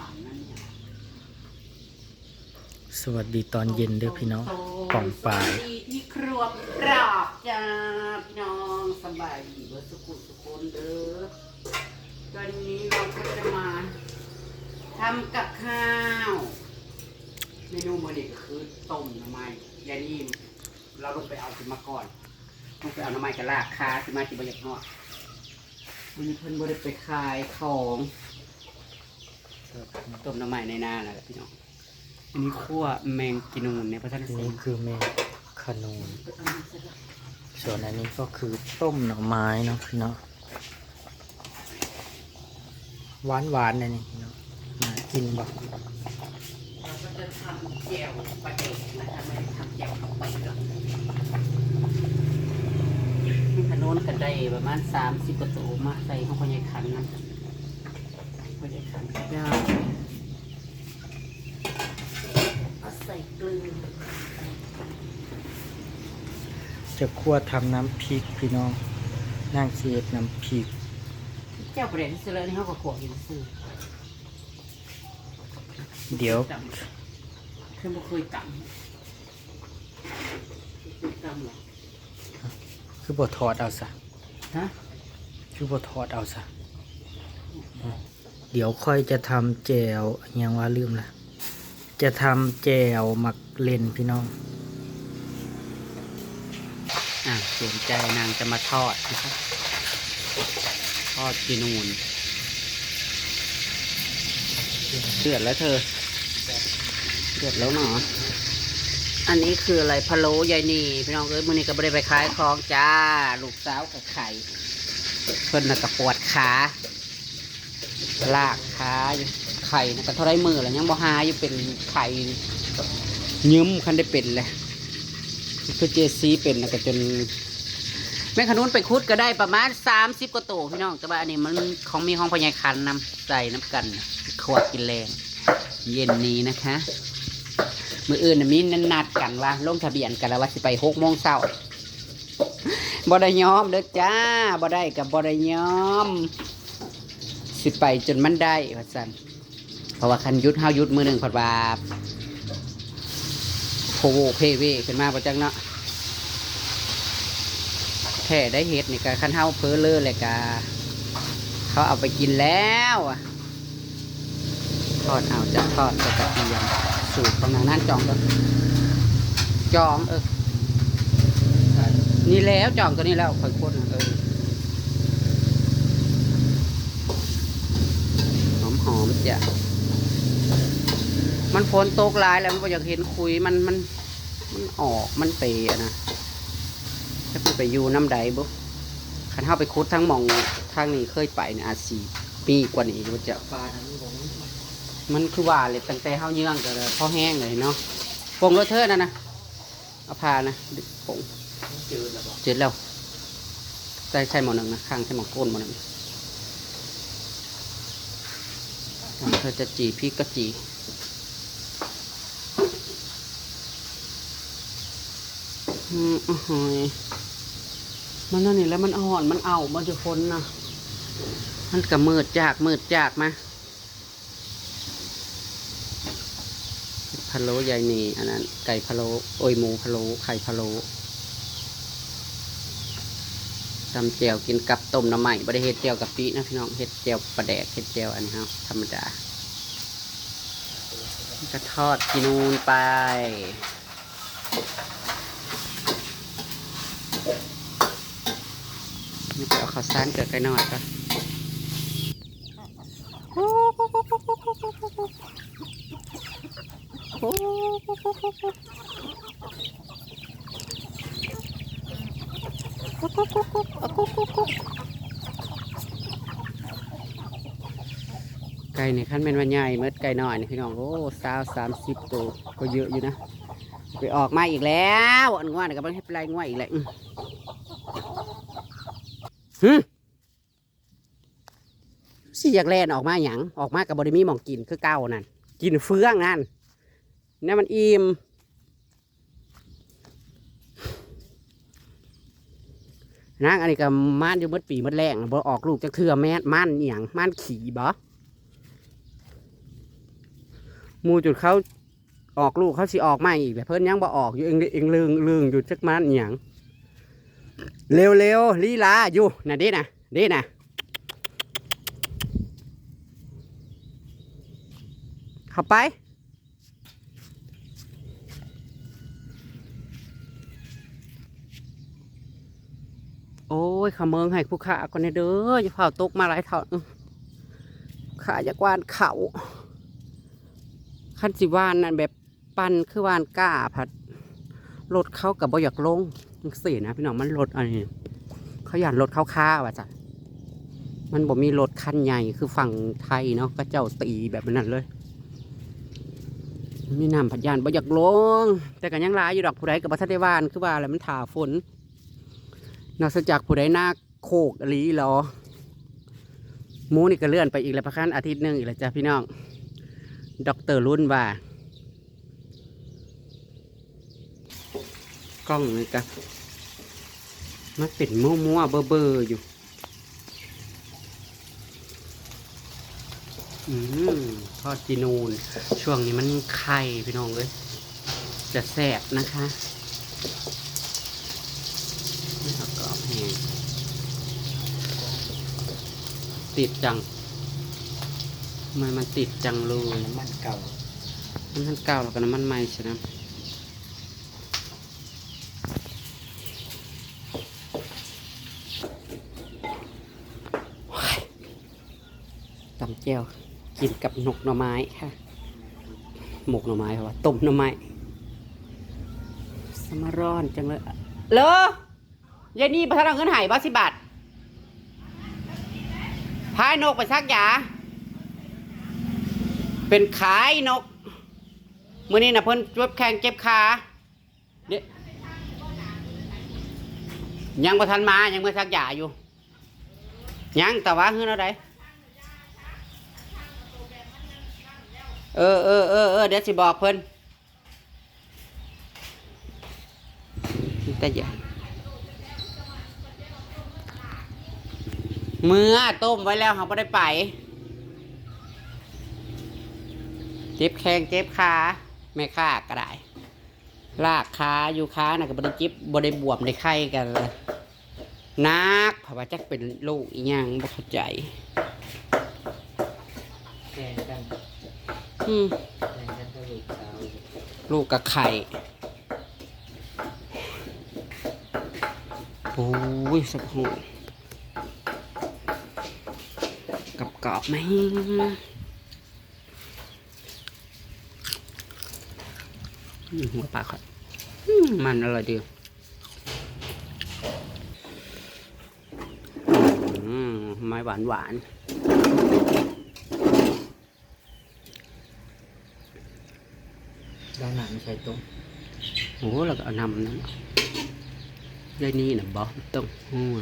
านนั่นเนี่ยสวัสดีตอนเย็นเด้อพี่น้องกล่องปลายสวัสดีที่ครัวปราบจ้าพี่น้องสบายดีเบอร์สุขุสุคนเด้อตอนนี้เราก็จะมาทำกับข้าวเมนูมื้อนี้ก็คือต้มหน้ำไม้ยานีมเราลงไปเอาขึ้นมาก่อนลงไปเอาหน้ำไม้กับลากคาขึ้นมาที่บรรยากาศวันนี้เพิ่นบ่ได้ไปขายของ ต้มหน้ำไม้ในนาน่ะแหละพี่น้อง อันนี้คั่วแมงกินูนในพระท่านอันสีนี้คือเมขนูนส่วนอันนี้ก็คือต้มหน่อไม้เนาะพี่น้องหวานหวานๆเลยนี่พี่น้องน่ากินบ่เราก็จะทำแจ่วปลาเด็กนะคะไม่ได้ทำแจ่วเข้าไปหรอกนี่ขนุนกันได้ประมาณสามสิบกว่าตัวมาใส่ข้าวพญายขันนะ พญายขันก็ได้เอาใส่เกลือจะคั่วทำน้ำพริกพี่น้องนางเสียดน้ำพริกแจ่วปลาเด็กที่ซื้อแล้วนี่เขาก็ขวบอยู่ซื้อเดี๋ยวเคยบ่เคยตำเคยตำเหรอคือบททอดเอาซะฮะคือบททอดเอาซะอืม เดี๋ยวค่อยจะทำแจวยังว่าลืมละจะทำแจวหมักเลนพี่น้องอะสียใจนางจะมาทอดนะครับ ทอดกินูนเดือดแล้วเธอเดือดแล้วเนาะอันนี้คืออะไรพะโล้ยายนีพี่น้องเอ้ยมือนี้ก็ไม่ได้ไปขายของจ้า ลูกสาวกับไข่เพิ่นน่ะก็ปวดขา ลากขาอยู่ไข่น่ะก็เท่าไรมือแล้วยังบ่หาอยู่เป็นไข่ยืมคันได้เป็นเลยคือเจซีเป็นนะก็จนแม่ขนุนไปคุดก็ได้ประมาณสามสิบกว่าตัวพี่น้อง แต่ว่าอันนี้มันของมีของพญายคันนำใส่น้ำกันขวดกินแรงเย็นนี้นะคะ มืออื่นน่ะมีนัดกันว่าลงทะเบียนกันแล้วว่าสิไปหกโมงเช้าบ่ได้ยอมเด้อจ้าบ่ได้กับบ่ได้ยอม สิไปจนมันได้ว่าซั่นเพราะว่าคันยุดเฮายุดมือหนึ่งพอดว่าโพโวเพเวขึ้นมาประจังเนาะแค่ได้เห็ดนี่ก็คันเท้าเพอเลอเลยกาเขาเอาไปกินแล้วทอดเอาจะทอดจะกระเทียมสูตรของนางนั่นจองก็จองเออนี่แล้วจองตัวนี้แล้วค่อยคนเออหอมหอมๆ จ้ะมันฝนตกหลายแล้วมันบ่อยากเห็นคุยมันมันมันออกมันเตะนะถ้าเพิ่นไปอยู่น้ำใดบุคันเข้าไปคุดทั้งหมองทางนี้เคยไปเนี่ยอาจสีปีกว่านี้รู้จะปลาทั้งผมมันคือว่าเลยตั้งแต่เข้าเยื่องก็เลยพอแห้งเลยเนาะปงรถเทิดนะนะเอาพานะปงจืดแล้วบ่เจ็ดแล้วใส่ใส่หมอหนึ่งนะข้างใส่หมอก้นหมอหนึ่ง เธอจะจีพริกก็จีอืมอือหยมันนั่นนี่แล้วมันอ่อนมันเอามันจะพ้นนะมันก็มืดจากมืดจากมาพะโล้ยายนีอันนั้นไก่พะโล้โอ้ยหมูพะโล้ไข่พะโล้ ตำเจียวกินกับต้มน้ำใหม่บริเฮ็ดเจียวกับปีนะพี่น้องเฮ็ดเจียวปลาแดกเฮ็ดเจียวอันนี้ครับธรรมดาก็ทอดกินูนไปนี่ไปเอาข้าวสารเกิดไก่น่อดก่อ ไก่นี่ขั้นเป็นวันใหญ่เมื่อไก่น้อยนี่พี่น้องโอ้สาวสามสิบตัวก็เยอะอยู่นะไปออกมาอีกแล้วอันง่วนกับมันให้ปลายง่วนอีกแล้วฮึสิอยากแล่นออกมาหยังออกมากับบริมีมองกินคือเก้านั่นกินเฟืองนั่นนี่มันอิ่ม นางอันนี้ก็ม่านอยู่มื่อปีมื่อแรงบ่ออกลูกจะเทือแม่ม่านเอหย่างม่านขี่บ่มูจุดเขาออกลูกเขาสิออกมาอีกแต่เพิ่นยังบ่ออกอยู่เองเองลึงลึงอยู่จักมันเอหย่างเร็วเร็วลีลาอยู่น่ะดิน่ะดิน่ะเข้าไป โอ้ ยขะเมิงให้ผู้ขาก่อนเด้ออย่าเผาตกมาหลายเท่าขาอยากวานเขาขั้นสิวานนั่นแบบปันคือวานก้าผัดรถเขากับบ่อยากลงสี่นะพี่น้องมันรถอันนี้เขาอยากรถเขาค้าว่ะจ้ะมันบ่มีรถคันใหญ่คือฝั่งไทยเนาะก็เจ้าตีแบบนั้นเลยมีน้ำผัดยานบ่อยากลง แต่ก็ยังหลายอยู่ดอกผู้ใดกับบัทันได้วานคือว่าอะไรมันถ่าฝน นอกจากผู้ใดหน้าโคกหลีหรอหมูนี่ก็เลื่อนไปอีกแล้วประคันอาทิตย์หนึ่งอีกแล้วจ้ะพี่น้องด็อกเตอร์รุ่นว่ากล้องนี่กะมันเป็นมัวมัวๆเบอร์เบอร์ๆอยู่อืมทอดจีนูน ช่วงนี้มันไข่พี่น้องเลยจะแสบนะคะ ไม่เอากรอบแห้ง ติดจังทำไมมันติดจังเลยน้ำมันเก่าน้ำมันเก่าแล้วก็น้ำมันใหม่ใช่ไหมว้ายตำแจ่วกินกับหนกหน่อไม้ค่ะ หมกหน่อไม้เพราะว่าต้มหน่อไม้สมาร้อนจังเลยเลอ ยายนี่ประธานเอาเงินหายบ้าสิบาทพายนกไปซักยา เป็นขายนกมื่อนี้นะเพิ่นจวบแข้งเจ็บขาเดี๋ยยังประทันมา ยังไม่ซักยาอยู่ ยังแต่ว่าเฮือนอาไดเออเออเออเออเดี๋ยวสิบอกเพิ่นแต่อย่า เมื่อต้มไว้แล้วเขาไม่ได้ไป เจ็บแข้งเจ็บขาแม่ค้าก็ได้ลากขาอยู่ขาน่ะก็บริจิบบริบวมในไข้กันเลยนักเพราะว่าจักเป็นลูกอีหยังบ่เข้าใจแข่งกันอืมแข่งกันกับลูกสาวลูกกับไข่โอ้ยสักหู กับกรอบๆไหมอืมหัวปลาค่ะอืมมันอร่อยดีอืมไม้หวานหวานด้านหนังใส่ต้มๆโอ้แล้วก็เอานำนั้นยายนี่น่ะบอกต้องห่ว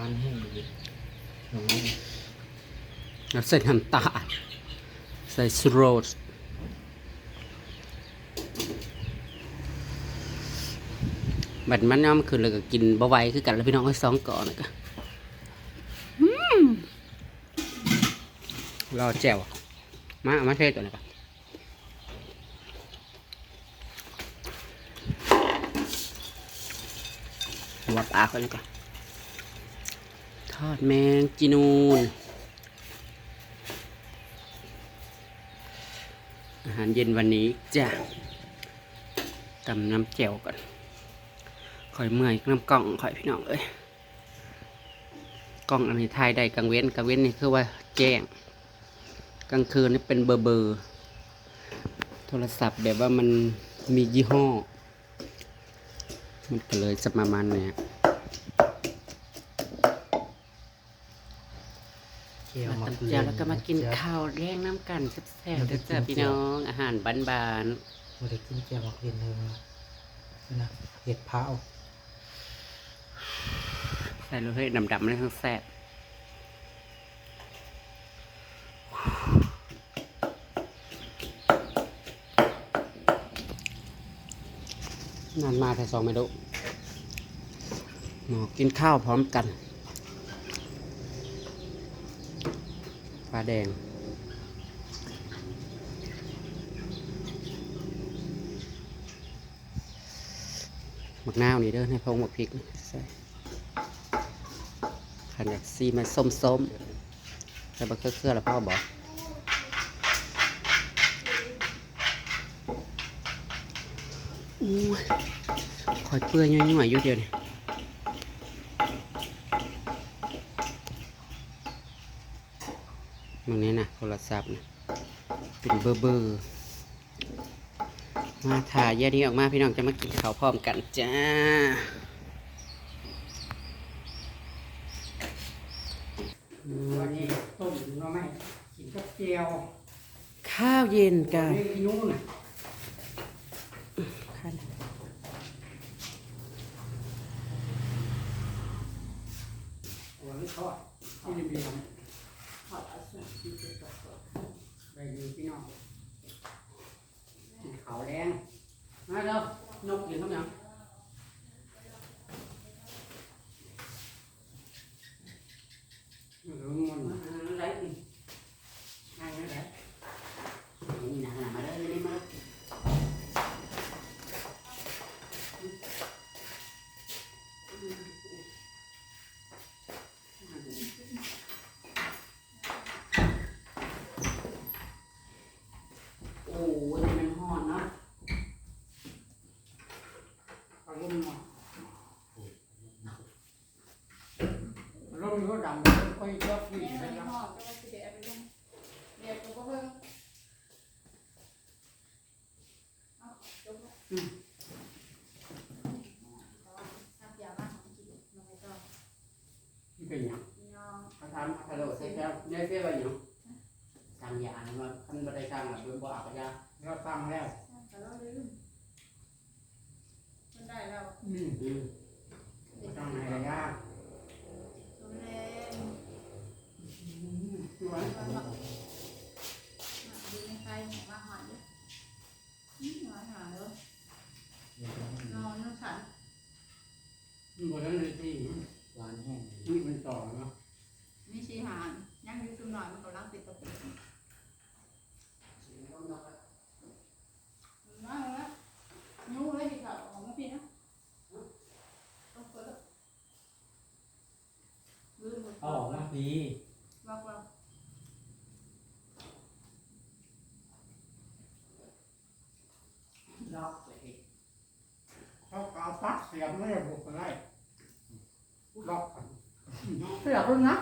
งหวานแห้งดีหน่อไม้แล้วใส่น้ำตาลใส่สโรสบัดมันน้ำคือเลยก็กินบะไหวคือกันแล้วพี่น้องให้สองก่อนนะก็รอแจ่วมาเอามาเทตัวนี้ก่อนหัวปลาคนนี้ก่อน อดแมงจีนูน อาหารเย็นวันนี้จะตำน้ำแจ่วก่อนคอยเมื่อยน้ำกล่องคอยพี่น้องเอ้ยกล่องอันนี้ทายได้กลางเว้นกลางเว้นนี่คือว่าแจ้ง กลางคืนนี่เป็นเบอร์เบอร์ โทรศัพท์แบบว่ามันมียี่ห้อ มันก็เลยจะประมาณเนี้ย เคี่ยวมาตำแจ่วแล้วก็มากินข้าวแรงน้ำกันแซ่บๆเด้อจ้าพี่น้องอาหารบ้านไม่ได้กินแจ่วมักเรียนเลยนะเห็ดเผาๆใส่เลยดำๆเลยทั้งแซ่บนานมาแต่สองไม่รู้หมอกินข้าวพร้อมกัน ไปาแดง หมักนาวนี่เด้อในพงหมักพริกใส่ขันอยากซีมันส้มๆใส่บะเครือๆแล้วพ่อบอกอู้ยคอยเปื่อยย่อยๆอยู่เดียวเนี่ย มึงนี่นะโทรศัพท์นะเป็นเบอร์เบอร์มาถ่ายแยกนี้ออกมาพี่น้องจะมากินข้าวพร้อมกันจ้าวันนี้ต้มหน่อไม้กินกับเจียวข้าวเย็นกันนี่นู้นน่ะคันหัวนี่ทอดที่ริมเรี ยงไปดูพี่น้องกินข้าวแดงมาเด้อนกกินข้าวเหนียวหรือมันอะไรนี่อะไรอะไร นี่นะมาเลยนี่มาโอ้ยนี่มันห่อนเนาะ อารมณ์ อารมณ์ก็ดังค่อยชอบกินแม่ไปไม่แล้วห่อจะมาสิเดะไปลงเดี๋ยวกูก็เพิ่งเอาจบแล้วน้ำยาบ้านของกินลงไปต่อที่เป็นอย่างพี่น้องเขาทำฮัลโหลใช่ไหมเนี่ยเพื่ออะไรอยู่ทำยาเนี่ยมันคันบันไดทางอะเบิ่งบ่อาบยาเราฟังแล้วแต่เราลืมมันได้แล้วอืมอืมฟังไหนระยะ Thank you. ยบไม่ได้บุกอะไรล็อกกันเสียบแล้วนะ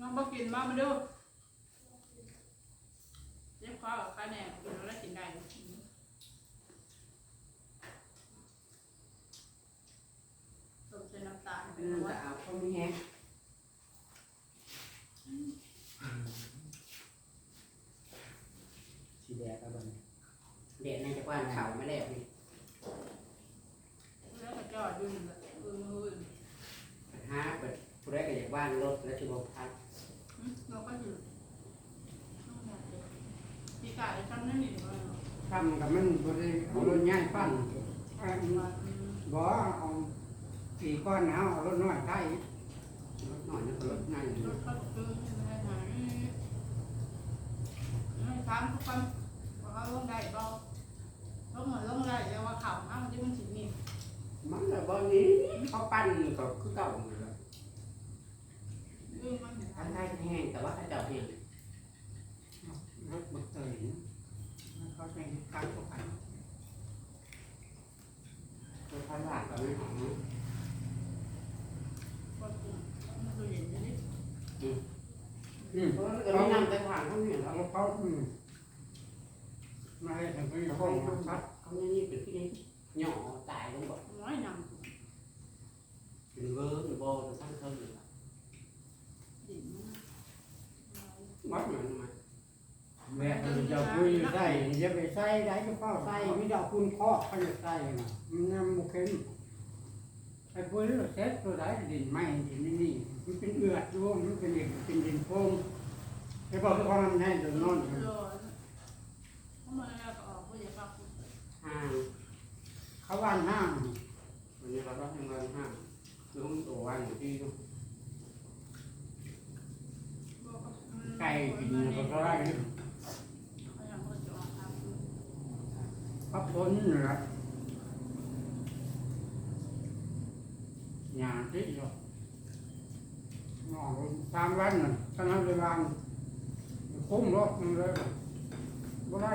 น้องบอกกินมามาดู เรียกข้าวข้าวแหนมกินแล้วกินได้ต้มเส้นน้ำตาลอืเป็นมว่าจะเอาข้าวนี้แห้งสีแดงกับมันเด็ดในจากบ้านเขาไม่แล้วนี่แล้วก็จอดอยู่นี่แบบเออมืออื่นฮะเปิดผู้ใดก็อยากบ้านรถแล้วที่บอกพัก อืมเราก็อยู่ พี่กายทำนั่นนี่ว่าทำกับมันบริเอารถง่ายปั้นอันว่าอืมบ่เอาสี่ก้อนเอาเอารถน้อยไทยรถหน่อยนะรถง่ายรถเข้าซื้อไม่ได้หาไม่ถามทุกคนว่าเขาลงได้บ่ลงเหมือนลงได้แต่ว่าเขาอ้าวมันจะมันสิมีมันแบบบอนี้เขาปั้นก็คือเก่าเลยเออมันทำได้แห้งแต่ว่าถ้าเจ้าแห้ง รถบักเตยนะ เขาใช้การตกแต่งรถพันบาทก็ไม่หอมคนกลุ่มมันคือเห็นอยู่นี่อืมเพราะว่าก็ไม่นำไปผ่านเขาเนี่ยเอแล้วเขาอืมมาให้ถึงที่ห้องพัด เขาเนี่ยนี่เป็นที่นี่หย่อตายลงบ่ น้อยน เป็นเวิร์กหรือบ่หรือทั้งเท่านี้ำดิ่งมัน มัดเหมือนมา แม่จะคุยใส่จะไปใส่ได้ก็เฝ้าใส่ไม่ได้เอา คุณเคาะเขาจะใส่นะมันยังบุเข้มไอ้พวกนี้เราเซ็ตตัวไหนดินไม้ดินนี่นี่มันเป็นเอือดด้วยมันเป็นดินเป็นดินโป่งไอ้บอกที่เขาทำให้ตัวนอนโลทำไมเราก็ออกผู้ใหญ่ปากคุณห้างเขาว่านห้างวันนี้เราก็ทำงานห้างคือห้องตัววันอยู่ที่ไก่กินแล้วก็ได้ เขาอยากมาจอดทำอยู่ พับพ้นนี่แหละหยาที่อยู่นอนตามวันน่ะตอนนั้นเวลาคุ้มรถมันเลยบ่ได้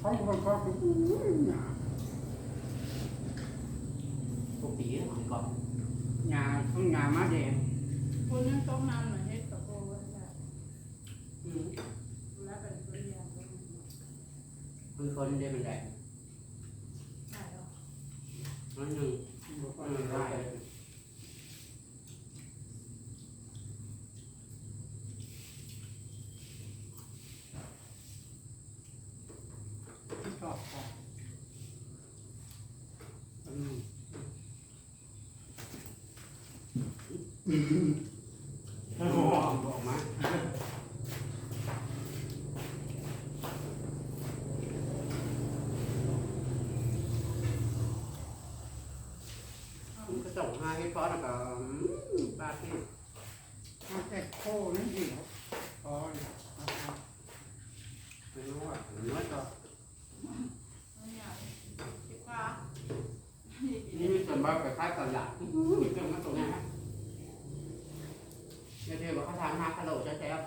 ของคนก็คืออู้ยหยาปกติของก่อนหยาต้องหยามาแดงคุณยังต้องนำหน่อยให้กับโบว์ได้อืมแล้วเป็นตัวอย่างก็คือคนได้มันแหละใช่หรอ นั่นหนึ่งบอกก็ว่าได้ได้ชอบชอบอืม บอกมา มันก็ส่งมา ให้พ่อแล้วก็อืมป้าที่มันแต่โค้นั่นเองพอแล้วครับไม่รู้ว่าหรือว่าก็ไม่อยากดีกว่านี่มีส่วนบ้างกับค่ายตลาดมีเครื่องมาตรงนี้ฮะเดี๋ยวเดี๋ยวบอกเขาทำฮาคาโลจะแซ่บ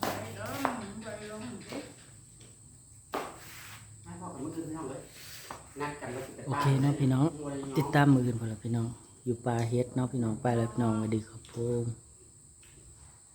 ไปเด้อไปลงสิให้พ่อกับมืออื่นพี่น้องเลยนัดกันแล้วสิไปโอเคเนาะพี่น้อง ติดตามมืออื่นพอแล้วพี่น้อง อยู่ป่าเฮ็ดเนาะพี่น้องไปแล้วพี่น้องสวัสดีครับผม